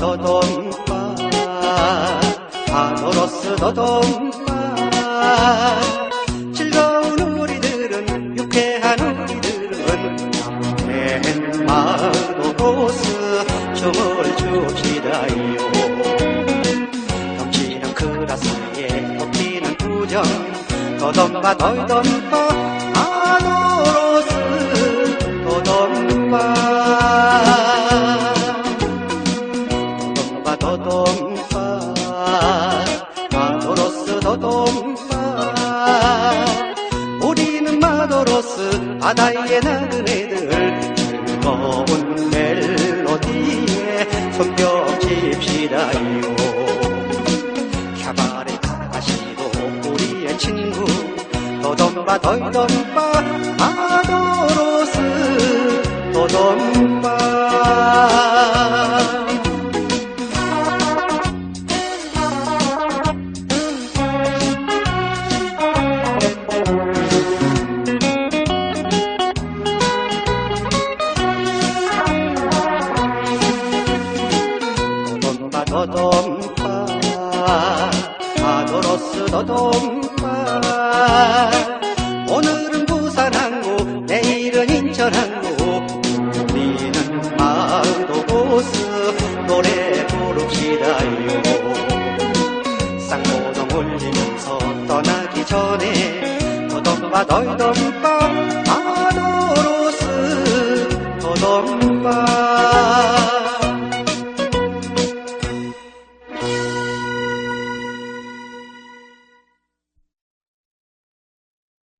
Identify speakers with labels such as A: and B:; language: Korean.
A: 너돈빠 하늘로스 너돈빠 즐거운 우리들은 유쾌한 우리들은 맨마도 도스 춤을 춥시다요 덩치는 크라스에 꽃피는 우정 너돈빠 너돈빠 아노 바다에 나는 애들. 즐거운 멜로디에 손뼉칩시다요. 캬바레 아가씨도 우리의 친구. 도dom바 돌돔바 아도로 도dom바 아도로스 도dom바 오늘은 부산 항구 내일은 인천 항구. 우리는 마도고스 노래 부릅시다요 쌍모동 울리면서 떠나기 전에 도dom바 돌돔바